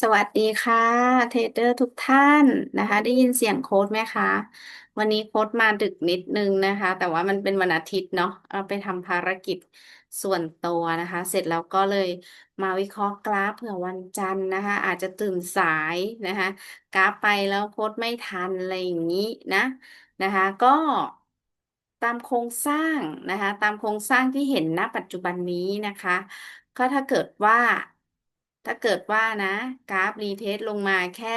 สวัสดีค่ะเทรดเดอร์ทุกท่านนะคะ ได้ยินเสียงโค้ดไหมคะ วันนี้โค้ดมาดึกนิดนึงนะคะ แต่ว่ามันเป็นวันอาทิตย์เนาะเอาไปทำภารกิจส่วนตัวนะคะ เสร็จแล้วก็เลยมาวิเคราะห์กราฟเผื่อวันจันทร์นะคะ อาจจะตื่นสายนะคะ กราฟไปแล้วโค้ดไม่ทันอะไรอย่างนี้นะนะคะ ก็ตามโครงสร้างนะคะ ตามโครงสร้างที่เห็นณปัจจุบันนี้นะคะ ก็ถ้าเกิดว่า ถ้าเกิดว่านะ กราฟรีเทสลงมาแค่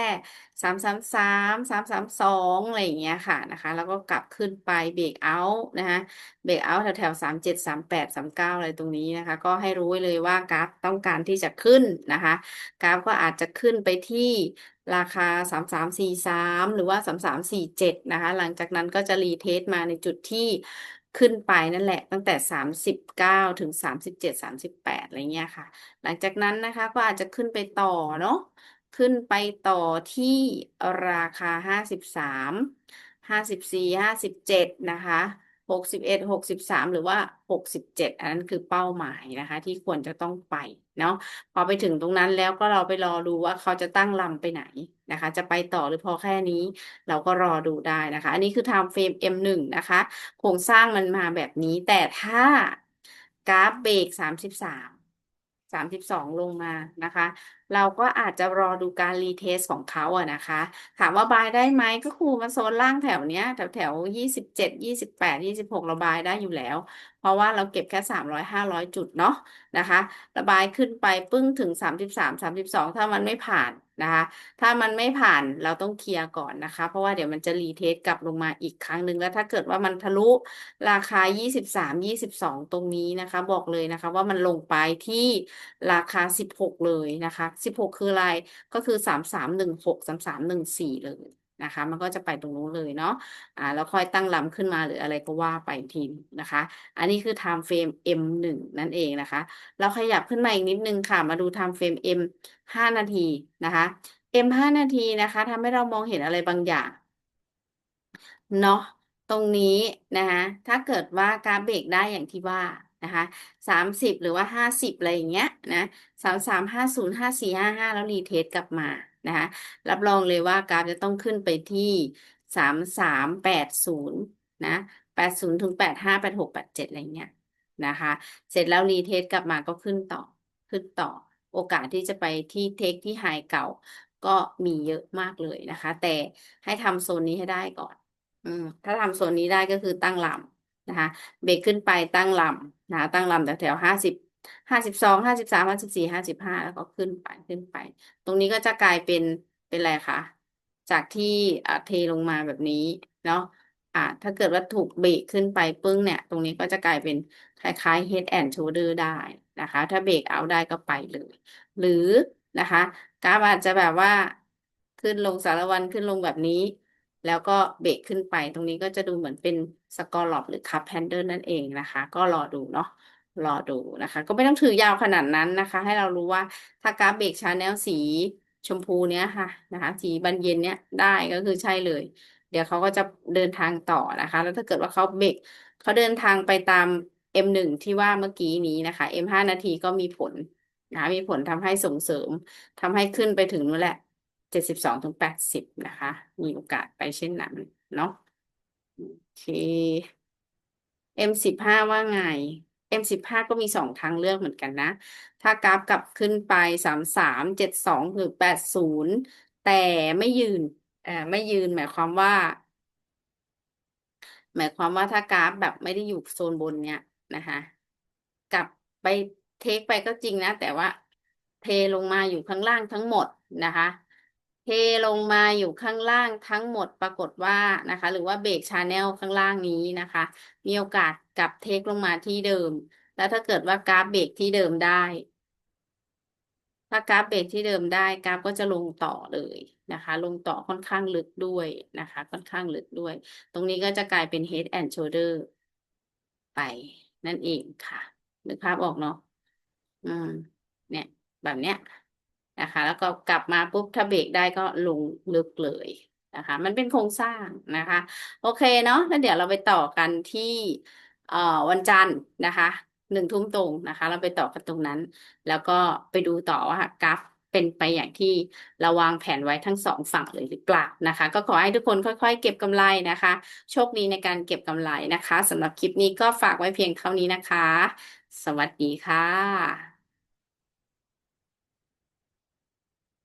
สามสามสามสามสามสองอะไรอย่างเงี้ยค่ะนะคะ แล้วก็กลับขึ้นไปเบรกเอาท์นะคะเบรกเอาท์แถวแถวสามเจ็ดสามแปดสามเก้าอะไรตรงนี้นะคะ ก็ให้รู้ไว้เลยว่ากราฟต้องการที่จะขึ้นนะคะ กราฟก็อาจจะขึ้นไปที่ราคาสามสามสี่สามหรือว่าสามสามสี่เจ็ดนะคะ หลังจากนั้นก็จะรีเทสมาในจุดที่ ขึ้นไปนั่นแหละตั้งแต่สามสิบเก้าถึงสามสิบเจ็ดสามสิบแปดอะไรเงี้ยค่ะ หลังจากนั้นนะคะก็อาจจะขึ้นไปต่อเนาะขึ้นไปต่อที่ราคาห้าสิบสามห้าสิบสี่ห้าสิบเจ็ดนะคะ หกสิบเอ็ดหกสิบสามหรือว่าหกสิบเจ็ดอันนั้นคือเป้าหมายนะคะ ที่ควรจะต้องไปเนาะพอไปถึงตรงนั้นแล้วก็เราไปรอดูว่าเขาจะตั้งลำไปไหนนะคะ จะไปต่อหรือพอแค่นี้ เราก็รอดูได้นะคะ อันนี้คือ time frame M1 นะคะ โครงสร้างมันมาแบบนี้แต่ถ้ากราฟเบรกสามสิบสาม สามสิบสองลงมานะคะ เราก็อาจจะรอดูการรีเทสของเขาอะนะคะ ถามว่าบายได้ไหมก็คือมาโซนล่างแถวเนี้ย แถวแถวยี่สิบเจ็ดยี่สิบแปดยี่สิบหกเราบายได้อยู่แล้ว เพราะว่าเราเก็บแค่สามร้อยห้าร้อยจุดเนาะนะคะ ระบายขึ้นไปปึ้งถึงสามสิบสามสามสิบสองถ้ามันไม่ผ่าน นะคะ ถ้ามันไม่ผ่านเราต้องเคลียร์ก่อนนะคะ เพราะว่าเดี๋ยวมันจะรีเทสกลับลงมาอีกครั้งหนึ่งแล้วถ้าเกิดว่ามันทะลุราคา 23 22 ตรงนี้นะคะ บอกเลยนะคะ ว่ามันลงไปที่ราคา 16 เลยนะคะ 16 คืออะไรก็คือ 3316 3314 เลย นะคะ มันก็จะไปตรงนู้นเลยเนาะอ่าแล้วค่อยตั้งลำขึ้นมาหรืออะไรก็ว่าไปทีนะคะ อันนี้คือ time frame M1 นั่นเองนะคะ เราขยับขึ้นมาอีกนิดนึงค่ะ มาดู time frame M 5 นาทีนะคะ M 5 นาทีนะคะทำให้เรามองเห็นอะไรบางอย่างเนาะตรงนี้นะคะถ้าเกิดว่ากราฟเบรกได้อย่างที่ว่านะคะสามสิบหรือว่าห้าสิบอะไรอย่างเงี้ยนะสามสามห้าศูนย์ห้าสี่ห้าห้าแล้วรีเทสกลับมา นะคะรับรองเลยว่ากราฟจะต้องขึ้นไปที่สามสามแปดศูนย์นะแปดศูนย์ถึงแปดห้าแปดหกแปดเจ็ดอะไรเงี้ยนะคะ เสร็จแล้วรีเทสกลับมาก็ขึ้นต่อขึ้นต่อ โอกาสที่จะไปที่เทคที่ไฮเก่าก็มีเยอะมากเลยนะคะ แต่ให้ทำโซนนี้ให้ได้ก่อน อืม ถ้าทำโซนนี้ได้ก็คือตั้งลำนะคะ เบรกขึ้นไปตั้งลำนะคะตั้งลำแถวแถวห้าสิบ ห้าสิบสองห้าสิบสามห้าสิบสี่ห้าสิบห้าแล้วก็ขึ้นไปขึ้นไป ตรงนี้ก็จะกลายเป็นเป็นอะไรคะจากที่อ่าเทลงมาแบบนี้เนาะอ่า ถ้าเกิดว่าถูกเบรกขึ้นไปปึ้งเนี่ย ตรงนี้ก็จะกลายเป็นคล้ายๆ head and shoulder ได้นะคะ ถ้าเบรกเอาได้ก็ไปเลย หรือนะคะกราฟอาจจะแบบว่าขึ้นลงสารวันขึ้นลงแบบนี้ แล้วก็เบรกขึ้นไป ตรงนี้ก็จะดูเหมือนเป็นสกอร์ลอปหรือคัพแฮนเดิลนั่นเองนะคะ ก็รอดูเนาะ รอดูนะคะ ก็ไม่ต้องถือยาวขนาดนั้นนะคะ ให้เรารู้ว่าถ้ากราฟเบรกชาแนลสีชมพูเนี้ยค่ะนะคะ สีบานเย็นเนี้ยได้ก็คือใช่เลย เดี๋ยวเขาก็จะเดินทางต่อนะคะ แล้วถ้าเกิดว่าเขาเบรกเขาเดินทางไปตาม M1 ที่ว่าเมื่อกี้นี้นะคะ M5 นาทีก็มีผลนะคะมีผลทำให้ส่งเสริมทำให้ขึ้นไปถึงนู่นแหละเจ็ดสิบสองถึงแปดสิบนะคะ มีโอกาสไปเช่นนั้นเนาะโอเค M สิบห้าว่าไง M สิบห้าก็มีสองทางเลือกเหมือนกันนะ ถ้ากราฟกลับขึ้นไปสามสามเจ็ดสองหรือแปดศูนย์แต่ไม่ยืนเอ่อไม่ยืนหมายความว่า หมายความว่าถ้ากราฟแบบไม่ได้อยู่โซนบนเนี้ยนะคะกลับไปเทคไปก็จริงนะ แต่ว่าเทลงมาอยู่ข้างล่างทั้งหมดนะคะ เทลงมาอยู่ข้างล่างทั้งหมดปรากฏว่านะคะ หรือว่าเบรกชาแนลข้างล่างนี้นะคะ มีโอกาสกลับเทคลงมาที่เดิม แล้วถ้าเกิดว่ากราฟเบรกที่เดิมได้ ถ้ากราฟเบรกที่เดิมได้กราฟก็จะลงต่อเลยนะคะ ลงต่อค่อนข้างลึกด้วยนะคะ ค่อนข้างลึกด้วย ตรงนี้ก็จะกลายเป็น head and shoulder ไปนั่นเองค่ะนึกภาพออกเนาะอืมเนี่ย แบบเนี้ย นะคะ แล้วก็กลับมาปุ๊บถ้าเบรกได้ก็ลงลึกเลยนะคะ มันเป็นโครงสร้างนะคะ โอเคเนาะแล้วเดี๋ยวเราไปต่อกันที่เอ่อวันจันทร์นะคะหนึ่งทุ่มตรงนะคะ เราไปต่อกันตรงนั้น แล้วก็ไปดูต่อว่ากราฟเป็นไปอย่างที่เราวางแผนไว้ทั้งสองฝั่งเลยหรือเปล่านะคะ ก็ขอให้ทุกคนค่อย ๆ เก็บกำไรนะคะ โชคดีในการเก็บกำไรนะคะสำหรับคลิปนี้ก็ฝากไว้เพียงเท่านี้นะคะ สวัสดีค่ะ